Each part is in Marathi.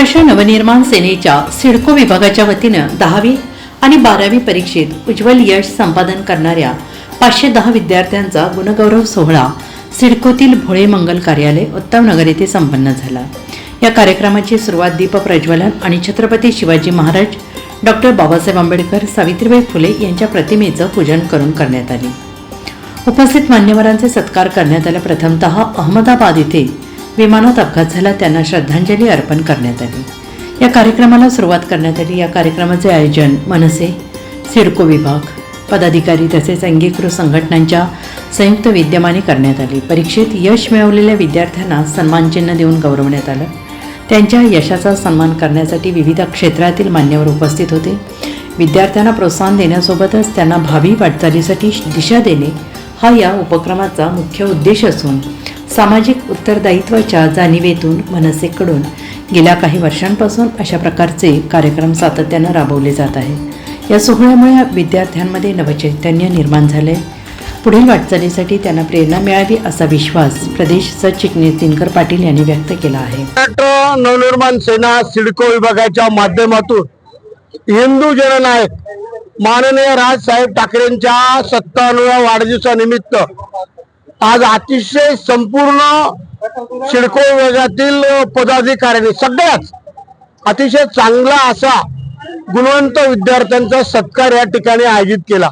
महाराष्ट्र नवनिर्माण सेनेच्या सिडको विभागाच्या वतीनं दहावी आणि बारावी परीक्षेत उज्ज्वल यश संपादन करणाऱ्या पाचशे दहा विद्यार्थ्यांचा गुणगौरव सोहळा सिडकोतील भोळे मंगल कार्यालय उत्तमनगर येथे संपन्न झाला. या कार्यक्रमाची सुरुवात दीप प्रज्वलन आणि छत्रपती शिवाजी महाराज डॉक्टर बाबासाहेब आंबेडकर सावित्रीबाई फुले यांच्या प्रतिमेचं पूजन करून करण्यात आले. उपस्थित मान्यवरांचे सत्कार करण्यात आला. प्रथमतः अहमदाबाद येथे विमानात अपघात झाला त्यांना श्रद्धांजली अर्पण करण्यात आली. या कार्यक्रमाला सुरुवात करण्यात आली. या कार्यक्रमाचे आयोजन मनसे सिडको विभाग पदाधिकारी तसेच अंगीकृत संघटनांच्या संयुक्त विद्यमाने करण्यात आली. परीक्षेत यश मिळवलेल्या विद्यार्थ्यांना सन्मानचिन्ह देऊन गौरवण्यात आलं. त्यांच्या यशाचा सन्मान करण्यासाठी विविध क्षेत्रातील मान्यवर उपस्थित होते. विद्यार्थ्यांना प्रोत्साहन देण्यासोबतच त्यांना भावी वाटचालीसाठी दिशा देणे हा या उपक्रमाचा मुख्य उद्देश असून सामाजिक उत्तरदायित्वाच्या जाणीवेतून मनसेकडून गेल्या काही वर्षांपासून अशा प्रकारचे कार्यक्रम सातत्यानं राबवले जात आहेत. या सोहळ्यामुळे विद्यार्थ्यांमध्ये नवचैतन्य निर्माण झाले. पुढील वाटचालीसाठी त्यांना प्रेरणा मिळावी असा विश्वास प्रदेश सरचिटणीस दिनकर पाटील यांनी व्यक्त केला आहे. महाराष्ट्र नवनिर्माण सेना सिडको विभागाच्या माध्यमातून हिंदू जननायक माननीय राज साहेब ठाकरेंच्या सत्तावन्नव्या वाढदिवसानिमित्त आज अतिशय संपूर्ण शिडको विभागातील पदाधिकाऱ्यांनी सगळ्याच अतिशय चांगला असा गुणवंत विद्यार्थ्यांचा सत्कार या ठिकाणी आयोजित केला.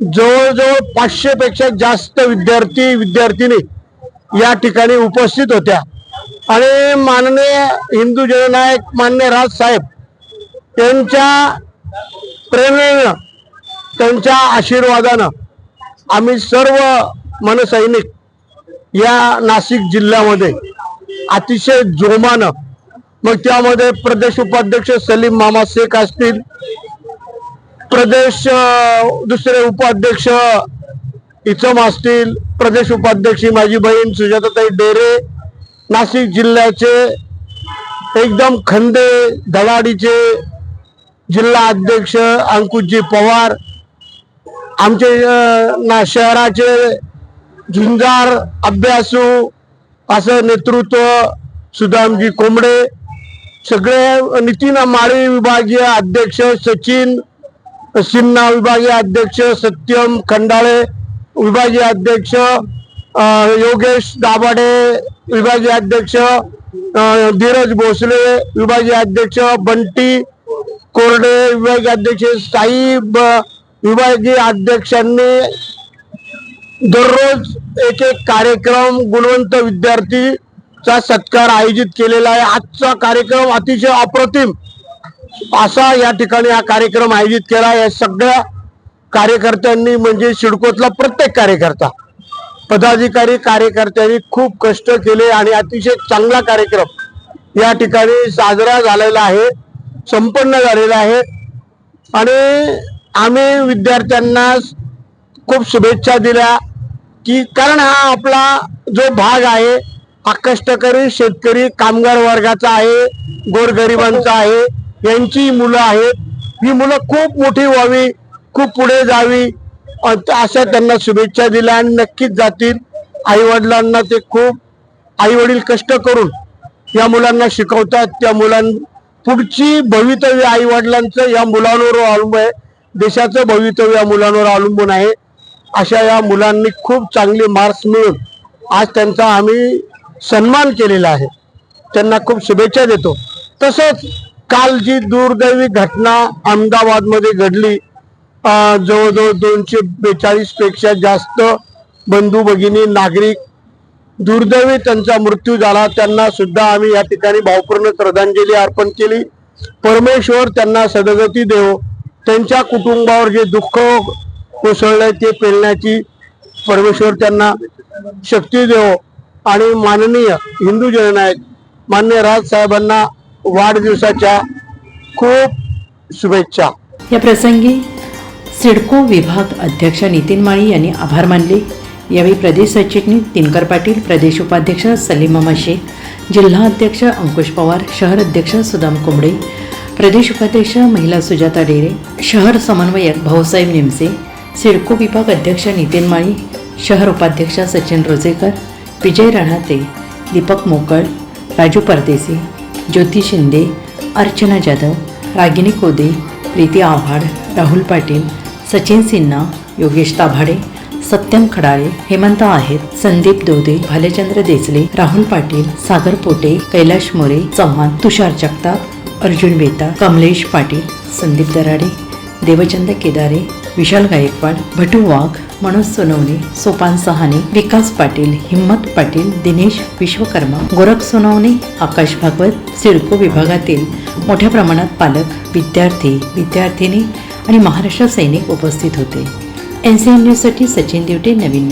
जवळजवळ पाचशे पेक्षा जास्त विद्यार्थी विद्यार्थिनी या ठिकाणी उपस्थित होत्या. आणि माननीय हिंदू जननायक मान्य राज साहेब यांच्या प्रेरणेनं त्यांच्या आशीर्वादानं आम्ही सर्व मनसैनिक या नाशिक जिल्ह्यामध्ये अतिशय जोमानं मग त्यामध्ये प्रदेश उपाध्यक्ष सलीम मामा शेख असतील. प्रदेश दुसरे उपाध्यक्ष इचम असतील. प्रदेश उपाध्यक्ष माझी बहीण सुजाताताई डेरे नाशिक जिल्ह्याचे एकदम खंदे धडाडीचे जिल्हा अध्यक्ष अंकुशजी पवार आमचे ना शहराचे झुंजार अभ्यासू असं नेतृत्व सुदामजी कोंबडे सगळे नितीन माळी विभागीय अध्यक्ष सचिन सिन्हा विभागीय अध्यक्ष सत्यम खंडाळे विभागीय अध्यक्ष योगेश दाभाडे विभागीय अध्यक्ष धीरज भोसले विभागीय अध्यक्ष बंटी कोरडे विभागीय अध्यक्ष साई विभागीय अध्यक्षांनी दररोज एक एक कार्यक्रम गुणवंत विद्यार्थीचा सत्कार आयोजित केलेला आहे. आजचा कार्यक्रम अतिशय अप्रतिम असा या ठिकाणी हा कार्यक्रम आयोजित केला या सगळ्या कार्यकर्त्यांनी म्हणजे सिडकोतला प्रत्येक कार्यकर्ता पदाधिकारी कार्यकर्त्यांनी खूप कष्ट केले आणि अतिशय चांगला कार्यक्रम या ठिकाणी साजरा झालेला आहे संपन्न झालेला आहे. आणि आम्ही विद्यार्थ्यांना खूप शुभेच्छा दिल्या. की कारण हा आपला जो भाग आहे हा कष्टकरी शेतकरी कामगार वर्गाचा आहे गोरगरिबांचा आहे यांची मुलं आहेत. ही मुलं खूप मोठी व्हावी खूप पुढे जावी अशा त्यांना शुभेच्छा दिल्या आणि नक्कीच जातील. आई वडिलांना ते खूप आई वडील कष्ट करून या मुलांना शिकवतात. त्या मुलां पुढची भवितव्य आई वडिलांचं या मुलांवर अवलंबून आहे. देशाचं भवितव्य या मुलांवर अवलंबून आहे. अशा या मुलांनी खूप चांगले मार्क्स मिळून आज त्यांचा आम्ही सन्मान केलेला आहे. त्यांना खूप शुभेच्छा देतो. तसंच काल जी दुर्दैवी घटना अहमदाबादमध्ये घडली जवळजवळ दोनशे बेचाळीसपेक्षा जास्त बंधू भगिनी नागरिक दुर्दैवी त्यांचा मृत्यू झाला. त्यांना सुद्धा आम्ही या ठिकाणी भावपूर्ण श्रद्धांजली अर्पण केली. परमेश्वर त्यांना सदगती देव. त्यांच्या कुटुंबावर जे दुःख कोसळलंय ते पेलण्याची परमेश्वर त्यांना शक्ती देव. आणि माननीय हिंदू जननायक मान्य राजसाहेबांना वाढदिवसाच्या खूप शुभेच्छा. या प्रसंगी सिडको विभाग अध्यक्ष नितीन माळी यांनी आभार मानले. यावेळी प्रदेश सरचिटणीस दिनकर पाटील प्रदेश उपाध्यक्ष सलीम मामा शेख जिल्हा अध्यक्ष अंकुश पवार शहर अध्यक्ष सुदाम कोंबडे प्रदेश उपाध्यक्ष महिला सुजाता डेरे शहर समन्वयक भाऊसाहेब निमसे सिडको विभाग अध्यक्ष नितीन माळी शहर उपाध्यक्ष सचिन रोजेकर विजय रणाते दीपक मोकळ राजू परदेसी ज्योती शिंदे अर्चना जाधव रागिनी कोदे प्रीती आव्हाड राहुल पाटील सचिन सिन्हा योगेश ताभाडे सत्यम खडाळे हेमंत आहेत संदीप दोदे भालचंद्र देसले राहुल पाटील सागर पोटे कैलाश मोरे चव्हाण तुषार जगताप अर्जुन बेता कमलेश पाटील संदीप दराडे देवचंद केदारे विशाल गायकवाड भटू वाघ मनोज सोनवणे सोपान सहाने विकास पाटील हिम्मत पाटील दिनेश विश्वकर्मा गोरख सोनवणे आकाश भागवत सिडको विभागातील मोठ्या प्रमाणात पालक विद्यार्थी विद्यार्थिनी आणि महाराष्ट्र सैनिक उपस्थित होते. एन सी एन न्यूजसाठी सचिन दिवटे नवीन